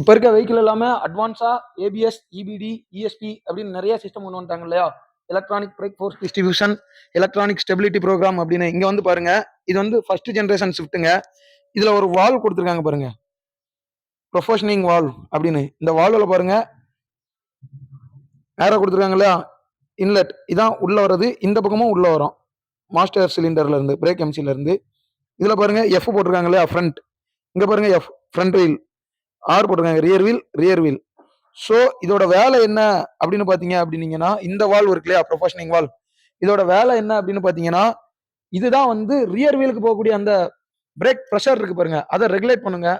இப்போ இருக்க வெஹிக்கிள் எல்லாமே அட்வான்ஸா ஏபிஎஸ் இபிடி இஎஸ்பி அப்படின்னு நிறைய சிஸ்டம் கொண்டு வந்துட்டாங்க இல்லையா? Electronic brake force distribution electronic stability program அப்படின்னு இங்கே வந்து பாருங்க. இது வந்து ஃபர்ஸ்ட் ஜென்ரேஷன் ஷிஃப்ட்டுங்க இதுல ஒரு வால் கொடுத்துருக்காங்க பாருங்க. ப்ரொஃபஷனிங் வால் அப்படின்னு. இந்த வால்வில் பாருங்க. நேராக கொடுத்துருக்காங்க இல்லையா? இன்லெட் இதான் உள்ள வர்றது. இந்த பக்கமும் உள்ள வரும். மாஸ்டர் சிலிண்டர்ல இருந்து பிரேக் எம்சில இருந்து. இதுல பாருங்க எஃப் போட்டிருக்காங்க இல்லையா? ஃப்ரண்ட் இங்க பாருங்க எஃப் ஃப்ரண்ட் வீல் ஆர் போட்டிருக்காங்க. Rear wheel rear wheel so இதோட வேலை என்ன அப்படின்னு பார்த்தீங்க அப்படின்னீங்கன்னா இந்த வால் இருக்கு இல்லையா? ப்ரொஃபஷனிங் வால் இதோட வேலை என்ன அப்படின்னு பார்த்தீங்கன்னா இதுதான் வந்து ரியர் வீலுக்கு போகக்கூடிய அந்த பிரேக் ப்ரெஷர் இருக்கு பாருங்க. அதை ரெகுலேட் பண்ணுங்க.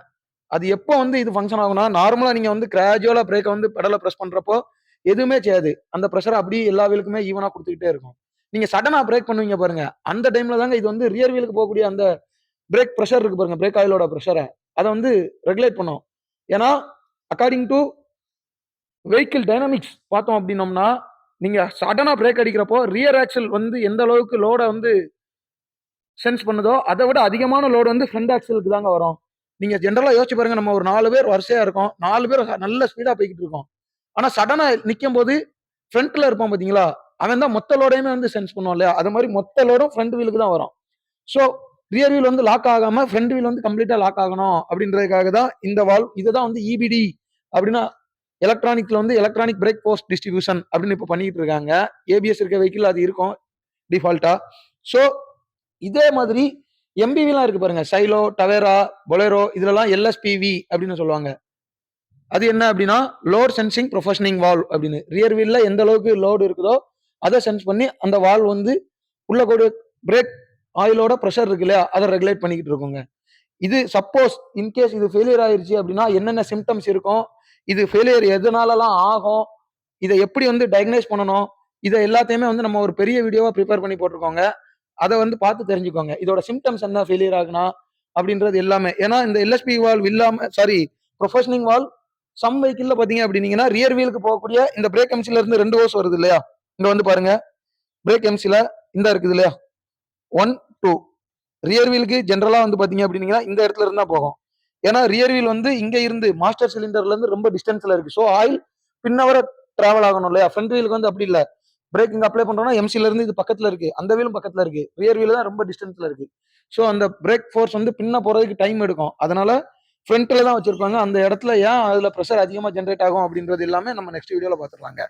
அது எப்போ வந்து இது ஃபங்க்ஷன் ஆகும்னா நார்மலாக நீங்கள் வந்து கிராஜுவலாக பிரேக்கை வந்து பெடலை ப்ரெஸ் பண்ணுறப்போ எதுவுமே செய்யாது. அந்த ப்ரெஷர் அப்படியே எல்லா வீலுக்குமே ஈவனாக கொடுத்துக்கிட்டே இருக்கும். நீங்கள் சடனாக பிரேக் பண்ணுவீங்க பாருங்க. அந்த டைமில் தாங்க இது வந்து ரியர் வீலுக்கு போகக்கூடிய அந்த பிரேக் ப்ரெஷர் இருக்கு பாருங்க. பிரேக் ஆயிலோட ப்ரெஷரை அதை வந்து ரெகுலேட் பண்ணும். ஏன்னா அக்கார்டிங் டு வெஹிக்கிள் டைனமிக்ஸ் பார்த்தோம் அப்படின்னோம்னா நீங்க சடனா பிரேக் அடிக்கிறப்போ ரியர் ஆக்சல் வந்து எந்த அளவுக்கு லோடை வந்து சென்ஸ் பண்ணுதோ அதை விட அதிகமான லோடு வந்து ஃப்ரண்ட் ஆக்சலுக்கு தாங்க வரும். நீங்க ஜென்ரலா யோசிச்சு பாருங்க நம்ம ஒரு நாலு பேர் வரிசையா இருக்கோம். நாலு பேர் நல்ல ஸ்பீடா போய்கிட்டு இருக்கோம். ஆனா சடனா நிற்கும் போது ஃப்ரண்ட்ல இருப்பான் பாத்தீங்களா? அவன் தான் மொத்த லோடையுமே வந்து சென்ஸ் பண்ணுவான் இல்லையா? அது மாதிரி மொத்த லோடும் ஃப்ரண்ட் வீலுக்கு தான் வரும். ஸோ ரியர் வீல் வந்து லாக் ஆகாம ஃப்ரண்ட் வீல் வந்து கம்ப்ளீட்டா லாக் ஆகணும் அப்படின்றதுக்காக தான் இந்த வால் இதுதான் வந்து இபிடி அப்படின்னா எலக்ட்ரானிக்ல வந்து எலக்ட்ரானிக் பிரேக் போஸ்ட் டிஸ்ட்ரிபியூஷன் அப்படின்னு இப்போ பண்ணிட்டு இருக்காங்க. ஏபிஎஸ் இருக்க வெஹிக்கிள் அது இருக்கும் டிஃபால்ட்டா ஸோ இதே மாதிரி எம்பிவிலாம் இருக்கு பாருங்க சைலோ டவேரா பொலேரோ இதுலலாம் எல்எஸ்பிவி அப்படின்னு சொல்லுவாங்க. அது என்ன அப்படின்னா லோட் சென்சிங் ப்ரொஃபஷனிங் வால் அப்படின்னு. ரியர் வீல்ல எந்த அளவுக்கு லோடு இருக்குதோ அதை சென்ஸ் பண்ணி அந்த வால் வந்து உள்ள கூட பிரேக் ஆயிலோட ப்ரெஷர் இருக்கு இல்லையா? அதை ரெகுலேட் பண்ணிக்கிட்டு இருக்குங்க. இது சப்போஸ் இன்கேஸ் இது ஃபெயிலியர் ஆயிடுச்சு அப்படின்னா என்னென்ன சிம்டம்ஸ் இருக்கும்? இது ஃபெயிலியர் எதனாலலாம் ஆகும்? இதை எப்படி வந்து டயக்னைஸ் பண்ணணும்? இதை எல்லாத்தையுமே வந்து நம்ம ஒரு பெரிய வீடியோவா ப்ரிப்பேர் பண்ணி போட்டிருக்கோங்க. அதை வந்து பார்த்து தெரிஞ்சுக்கோங்க. இதோட சிம்டம்ஸ் என்ன ஃபெயிலியர் ஆகுனா அப்படின்றது எல்லாமே. ஏன்னா இந்த எல்எஸ்பி வால் இல்லாம சாரி ப்ரொஃபஷனிங் வால் சம் வெஹிக்கிள்ல பாத்தீங்க அப்படின்னீங்கன்னா ரியர் வீலுக்கு போகக்கூடிய இந்த பிரேக் எம்சில இருந்து ரெண்டு ஹோஸ் வருது இல்லையா? இங்க வந்து பாருங்க. பிரேக் எம்சில இந்த இருக்குது இல்லையா? ஒன் டூ ரியர் வீலுக்கு ஜென்ரலாக வந்து பார்த்தீங்க அப்படின்னீங்கன்னா இந்த இடத்துல இருந்தால் போகும். ஏன்னா ரியர் வீல் வந்து இங்கே இருந்து மாஸ்டர் சிலிண்டர்லேருந்து ரொம்ப டிஸ்டன்ஸ்ல இருக்கு. ஸோ ஆயில் பின்னவர டிராவல் ஆகணும் இல்லையா? ஃப்ரண்ட் வீலுக்கு வந்து அப்படி இல்லை. பிரேக் இங்கே அப்ளை பண்ணுறோம்னா எம்சிலேருந்து இது பக்கத்தில் இருக்கு. அந்த வீலும் பக்கத்தில் இருக்கு. ரியர் வீல் தான் ரொம்ப டிஸ்டன்ஸில் இருக்கு. ஸோ அந்த பிரேக் ஃபோர்ஸ் வந்து பின்ன போறதுக்கு டைம் எடுக்கும். அதனால ஃப்ரண்ட்டில் தான் வச்சுருப்பாங்க. அந்த இடத்துல ஏன் அதில் ப்ரெஷர் அதிகமாக ஜென்ரேட் ஆகும் அப்படின்றது எல்லாமே நம்ம நெக்ஸ்ட் வீடியோவில் பாத்துடலாங்க.